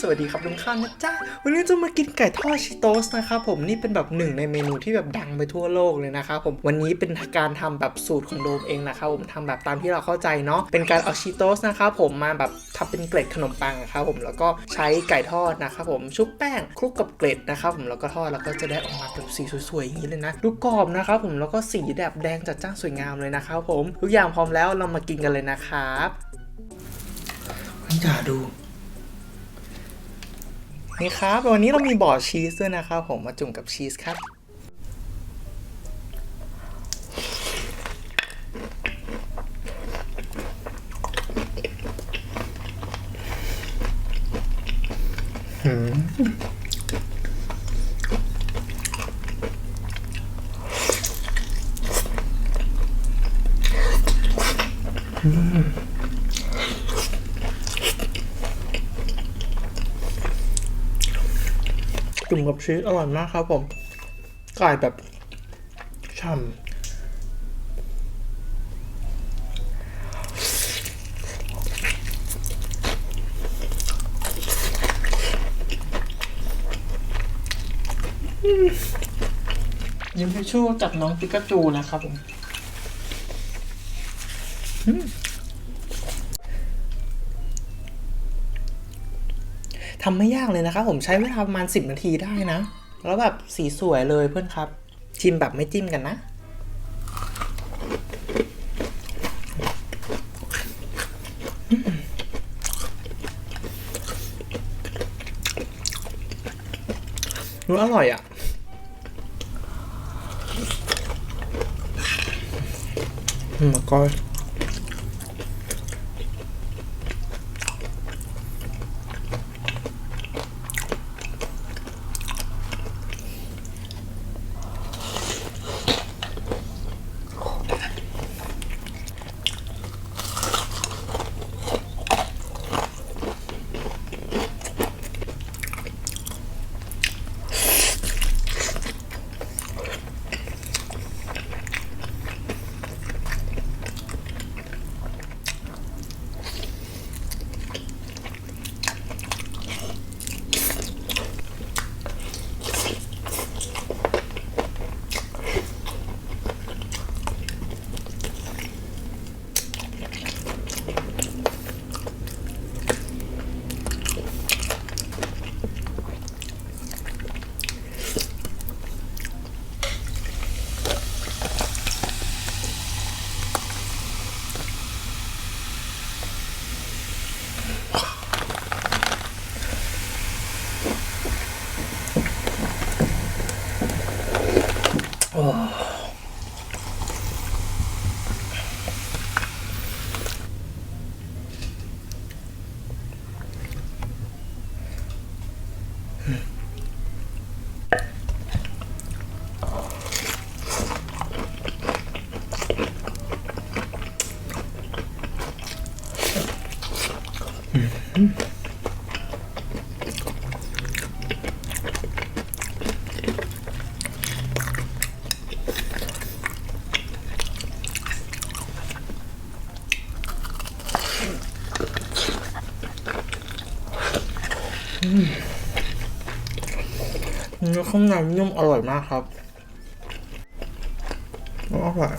สวัสดีครับลุงข้าวนะจ๊ะ วันนี้จะมากินไก่ทอดชิโตสนะครับผมนี่เป็นแบบหนึ่งในเมนูที่แบบดังไปทั่วโลกเลยนะครับผมวันนี้เป็นการทำแบบสูตรของโดมเองนะครับผมทำแบบตามที่เราเข้าใจเนาะเป็นการเอาชิโตสนะครับผมมาแบบทำเป็นเกล็ดขนมปังนะครับผมแล้วก็ใช้ไก่ทอดนะครับผมชุบแป้งคลุกกับเกล็ดนะครับผมแล้วก็ทอดแล้วก็จะได้ออกมาแบบสีสวยๆอย่างนี้เลยนะดูกรอบนะครับผมแล้วก็สีแบบแดงจัดจ้านสวยงามเลยนะครับผมทุกอย่างพร้อมแล้วเรามากินกันเลยนะครับอย่าดู นี่ครับ วันนี้เรามีบอร์ดชีสด้วยนะครับผมมาจุ่มกับชีสครับอืม ชีสอร่อยมากครับผมไก่แบบฉ่ำยิ้มให้ชู่จากน้องปิกาจูนะครับผม ทำไม่ยากเลยนะครับผมใช้เวลาประมาณ 10 นาทีได้นะ แล้วแบบสีสวยเลยเพื่อนครับ ชิมแบบไม่จิ้มกันนะ รู้อร่อยอะอืมก็ 음. เนื้อข้างในนุ่มอร่อยมากครับอร่อย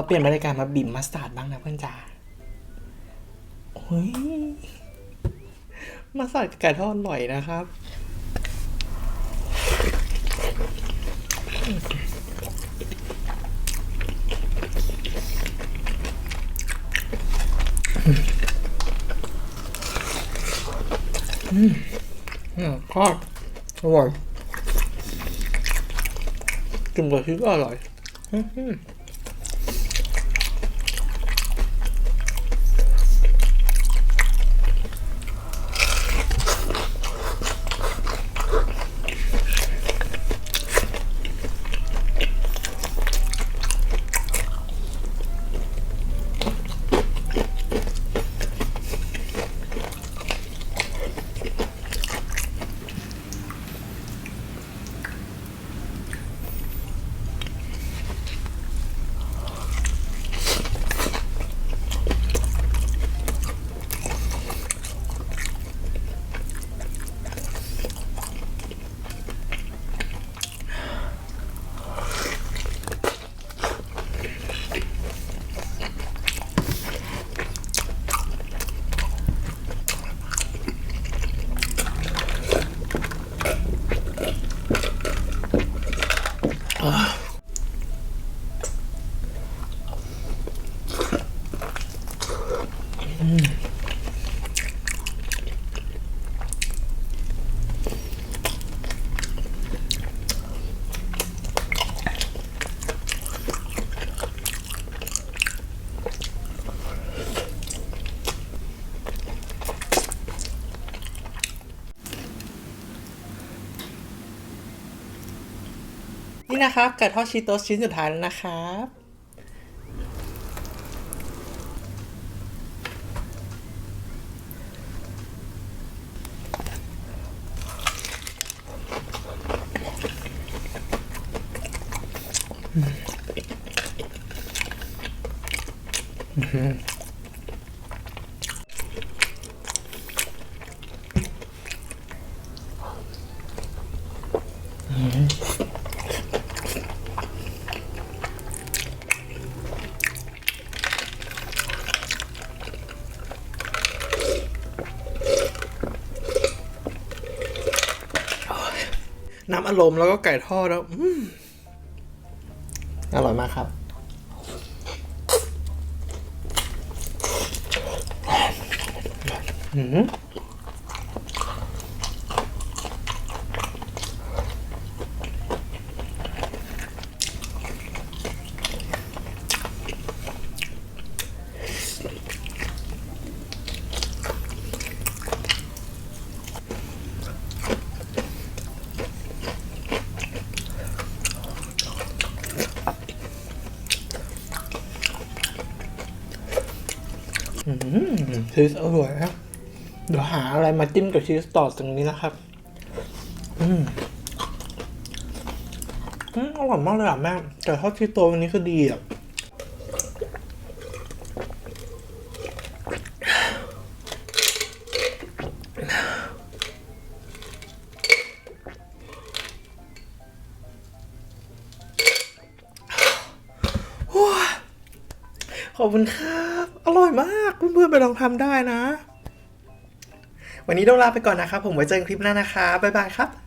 เราเปลี่ยนบรรยากาศมาบิ่มมัสตาร์ดบ้างนะเพื่อนจ๋าโอ้ยมัสตาร์ดกับไก่ทอดอร่อยนะครับ อืมอืมทอดอร่อยจุ่มกับชีสก็อร่อย อืม นี่นะครับไก่ทอดชีโตสชิ้นสุดท้ายแล้วนะครับ น้ำอารมณ์แล้วก็ไก่ทอดแล้วอร่อยมากครับ อืม ชีสอร่อยครับเดี๋ยวหาอะไรมาจิ้มกับชีสต่อตรงนี้นะครับ อืมอืมอร่อยมากเลยอะแม่แต่ทอดที่โตวันนี้คือดีอะขอบคุณครับอ ร่อยมากเพื่อนๆไปลองทำได้นะ วันนี้ต้องลาไปก่อนนะครับ ผมไว้เจอกันคลิปหน้านะคะบ๊ายบายครับ